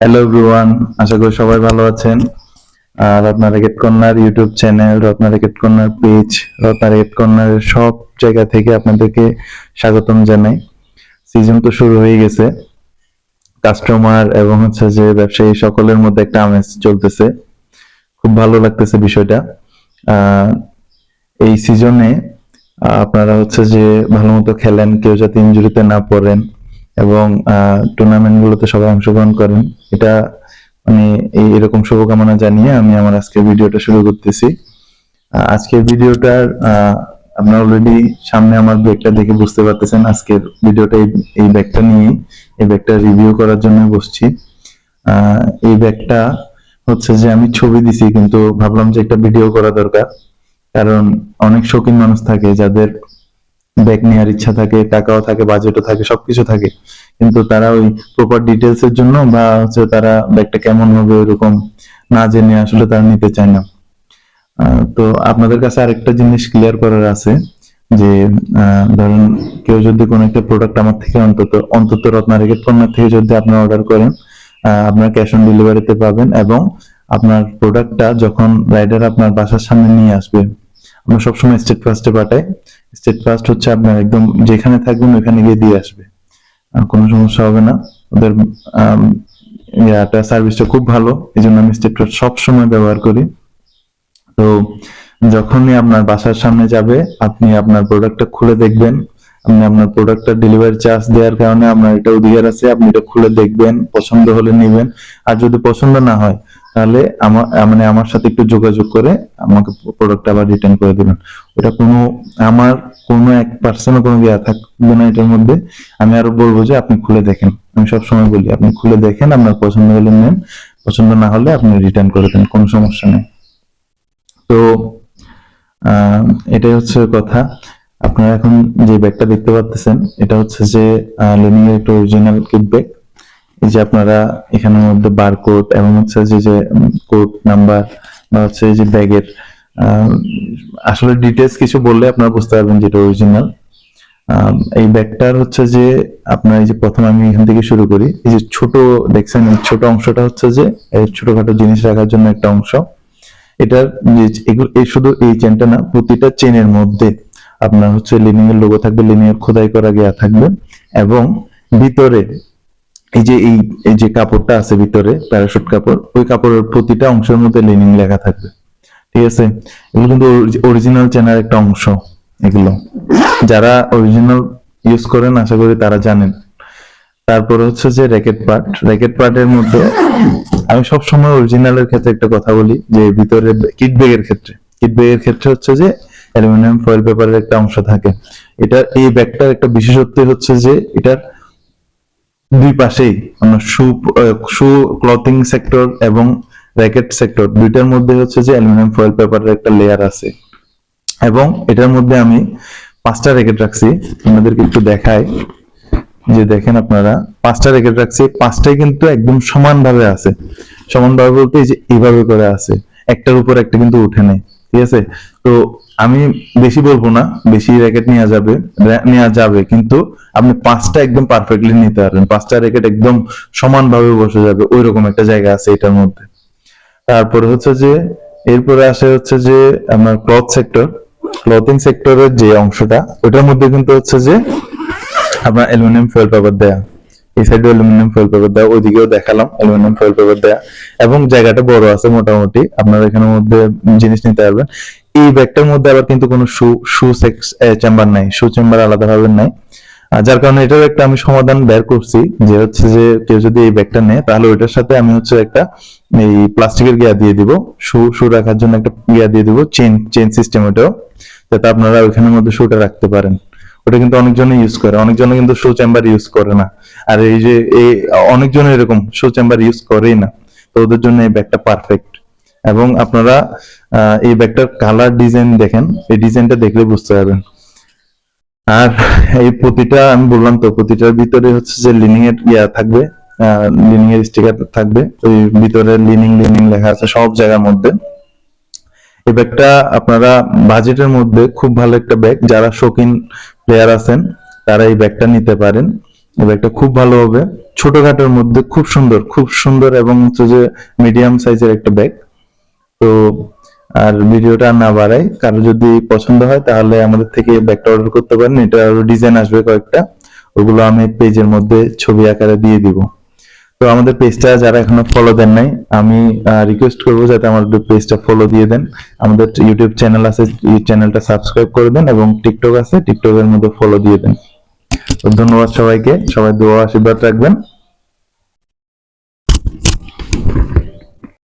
Hello everyone আশা করি সবাই ভালো আছেন। আর Ratna racket corner YouTube channel Ratna racket corner page Ratna racket corner সব জায়গা থেকে আপনাদেরকে স্বাগতম জানাই। সিজন তো শুরু হয়ে গেছে। কাস্টমার এবং হচ্ছে যে ব্যবসায়ী সকলের মধ্যে একটা আমেজ চলতেছে। খুব ভালো লাগতেছে বিষয়টা। এই সিজনে আপনারা হচ্ছে যে ভালো মতো খেলেন, কেউ যাতে ইনজুরিতে না পড়েন এবং টুর্নামেন্ট গুলোতে সবাই অংশগ্রহণ করেন। এটা মানে এই এরকম শুভকামনা জানিয়ে আমি আমার আজকের ভিডিওটা শুরু করতেছি। আজকের ভিডিওটার আপনারা অলরেডি সামনে আমার ব্যাগটা দেখে বুঝতে পারতেছেন আজকের ভিডিওটা এই ব্যাগটা নিয়ে এই ব্যাগটা রিভিউ করার জন্য বসছি। এই ব্যাগটা হচ্ছে যে আমি ছবি দিছি, কিন্তু ভাবলাম যে একটা ভিডিও করা দরকার। কারণ অনেক শৌখিন মানুষ থাকে, যাদের ব্যাগ নেওয়ার ইচ্ছা থাকে, টাকাও থাকে বাজেটও থাকে, সবকিছু থাকে। কিন্তু তারা ওই প্রপার ডিটেলস এর জন্য বা হচ্ছে তারা ব্যাগটা কেমন হবে ওইরকম না জেনে আসলে তারা নিতে চায় না। তো আপনাদের কাছে আরেকটা জিনিস ক্লিয়ার করার আছে যে ধরেন কেউ যদি কোনো একটা প্রোডাক্ট আমার থেকে অন্তত অন্তত রত্না কর্নার থেকে যদি আপনি অর্ডার করেন আপনার ক্যাশ অন ডেলিভারিতে পাবেন এবং আপনার প্রোডাক্টটা যখন রাইডার আপনার বাসার সামনে নিয়ে আসবে, আমরা সবসময় স্টেট ফার্স্টে পাঠাই। স্টেট ফার্স্ট হচ্ছে আপনার একদম যেখানে থাকবেন ওখানে গিয়ে দিয়ে আসবে। কোনো সমস্যা হবে না। ওদের ইয়াটা সার্ভিসটা খুব ভালো এই জন্য আমি স্টেপটা সবসময় ব্যবহার করি। তো যখনই আপনার বাসার সামনে যাবে, আপনি আপনার প্রোডাক্টটা খুলে দেখবেন। আপনি আপনার প্রোডাক্টটা ডেলিভারি চার্জ দেওয়ার কারণে আপনার এটা অধিকার আছে, আপনি এটা খুলে দেখবেন, পছন্দ হলে নেবেন। আর যদি পছন্দ না হয় তাহলে আমার মানে আমার সাথে একটু যোগাযোগ করে আমাকে প্রোডাক্টটা আবার রিটার্ন করে দিবেন। ওটা কোনো, আমার কোনো এক পার্সেন্টও কোনো ইয়া থাকবে না এটার মধ্যে। আমি আরও বলব যে আপনি খুলে দেখেন। আমি সবসময় বলি, আপনি খুলে দেখেন, আপনার পছন্দ হলে নেন, পছন্দ না হলে আপনি রিটার্ন করে দেন, কোনো সমস্যা নেই। তো এটাই হচ্ছে কথা। আপনারা এখন যে ব্যাগটা দেখতে পাচ্ছেন এটা হচ্ছে যে লেনিং এর একটা অরিজিনাল কিট ব্যাগ এই যে আপনারা এখানের মধ্যে বারকোড এবং হচ্ছে যে যে কোড নাম্বার বা হচ্ছে যে ব্যাগের আসলে ডিটেলস কিছু বললে আপনারা বুঝতে পারবেন যেটা অরিজিনাল এই ব্যাগটার হচ্ছে যে আপনার এই যে প্রথম আমি এখান থেকে শুরু করি, এই যে ছোট দেখছেন, এই ছোট অংশটা হচ্ছে যে ছোটখাটো জিনিস রাখার জন্য একটা অংশ। এটার এই শুধু এই চেনটা না, প্রতিটা চেনের মধ্যে আপনার হচ্ছে লিনিং এর লোগো থাকবে লিনিং এর খোদাই করা গিয়া থাকবে। এবং ভিতরে এই যে এই এই যে কাপড়টা আছে ভিতরে প্যারাশুট কাপড়, ওই কাপড়ের প্রতিটা অংশের মধ্যে লিনিং লেখা থাকবে। ঠিক আছে? এগুলো কিন্তু অরিজিনাল চেনার একটা অংশ, এগুলো। যারা অরিজিনাল ইউজ করেন, আশা করি তারা জানেন। তারপর হচ্ছে যে র্যাকেট পার্ট র্যাকেট পার্টের মধ্যে আমি সব সময় অরিজিনালের ক্ষেত্রে একটা কথা বলি, যে ভিতরে কিট ব্যাগের ক্ষেত্রে। কিট ব্যাগের ক্ষেত্রে হচ্ছে যে অ্যালুমিনিয়াম ফয়েল পেপারের একটা অংশ থাকে। এটা, এই ব্যাগটার একটা বিশেষত্ব হচ্ছে যে এটার দুই পাশেই আমরা শু শু ক্লথিং সেক্টর এবং র্যাকেট সেক্টর দুইটার মধ্যে হচ্ছে যে অ্যালুমিনিয়াম ফয়েল পেপারের একটা লেয়ার আছে। এবং এটার মধ্যে আমি পাঁচটা র্যাকেট রাখছি। আপনাদেরকে একটু দেখাই। যে দেখেন আপনারা, পাঁচটা র্যাকেট রাখছি। পাঁচটাই কিন্তু একদম সমানভাবে আছে। সমানভাবে বলতে এই যে এইভাবে করে আছে। একটার উপর একটা কিন্তু উঠে নেই। ঠিক আছে? তো আমি বেশি বলব না, বেশি র্যাকেট নেওয়া যাবে নেওয়া যাবে, কিন্তু আপনি পাঁচটা একদম পারফেক্টলি নিতে পারবেন। পাঁচটা র্যাকেট একদম সমানভাবে বসে যাবে ওই রকম একটা জায়গা আছে এটার মধ্যে। তারপরে হচ্ছে যে, এরপরে আসে হচ্ছে যে আপনার ক্লথ সেক্টর ক্লথিং সেক্টরের যে অংশটা ওটার মধ্যে কিন্তু হচ্ছে যে আপনার অ্যালুমিনিয়াম ফয়েল পেপার দেয়া। এই সাইডে অ্যালুমিনিয়াম ফয়েল পেপার দেওয়া ওইদিকেও দেখালাম অ্যালুমিনিয়াম ফয়েল পেপার দেয়া। এবং জায়গাটা বড় আছে মোটামুটি, আপনারা এখানের মধ্যে জিনিস নিতে পারবেন। এই ব্যাগটার মধ্যে আবার কিন্তু কোনো শু শু সেক্স চেম্বার নাই। শু চেম্বার আলাদা ভাবে নাই যার কারণে এটার একটা আমি সমাধান বের করছি। যে হচ্ছে যে কেউ যদি এই ব্যাগটা নেয়, তাহলে ওইটার সাথে আমি হচ্ছে একটা এই প্লাস্টিকের গিয়া দিয়ে দিব। শু শু রাখার জন্য একটা গিয়া দিয়ে দিব। চেন চেন সিস্টেম ওটাও। যাতে আপনারা ওইখানের মধ্যে শুটা রাখতে পারেন। ওটা কিন্তু অনেকজনে ইউজ করে। অনেকজনে কিন্তু শো চেম্বার ইউজ করে না। আর এই যে, এই অনেকজনে এরকম শো চেম্বার ইউজ করেই না। তো ওদের জন্য এই ব্যাগটা পারফেক্ট এবং আপনারা এই ব্যাগটার কালার ডিজাইন দেখেন, এই ডিজাইনটা দেখলে বুঝতে পারবেন। আর এই প্রতিটা, আমি বললাম তো, প্রতিটার ভিতরে হচ্ছে যে লিনিং এর ইয়া থাকবে লিনিং এর স্টিকার থাকবে, ওই ভিতরে লিনিং লিনিং লেখা আছে সব জায়গার মধ্যে। এই ব্যাগটা আপনারা বাজেটের মধ্যে খুব ভালো একটা ব্যাগ, যারা শৌখিন প্লেয়ার আছেন, তারা এই ব্যাগটা নিতে পারেন। এই ব্যাগটা খুব ভালো হবে। ছোটখাটোর মধ্যে খুব সুন্দর খুব সুন্দর এবং হচ্ছে যে মিডিয়াম সাইজের একটা ব্যাগ। তো আর ভিডিওটা না বাড়াই, কারও যদি পছন্দ হয় তাহলে আমাদের থেকে ব্যাগটা অর্ডার করতে পারেন, এটা আরও ডিজাইন আসবে কয়েকটা, ওগুলো আমি পেজের মধ্যে ছবি আকারে দিয়ে দিব। তো আমাদের পেজটা যারা এখনও ফলো দেন নাই, আমি রিকোয়েস্ট করব যাতে আমাদের পেজটা ফলো দিয়ে দেন। আমাদের ইউটিউব চ্যানেল আছে চ্যানেলটা সাবস্ক্রাইব করে দেন এবং টিকটক আছে টিকটকের মধ্যে ফলো দিয়ে দেন। তো ধন্যবাদ সবাইকে, সবাই দোয়া আশীর্বাদ রাখবেন।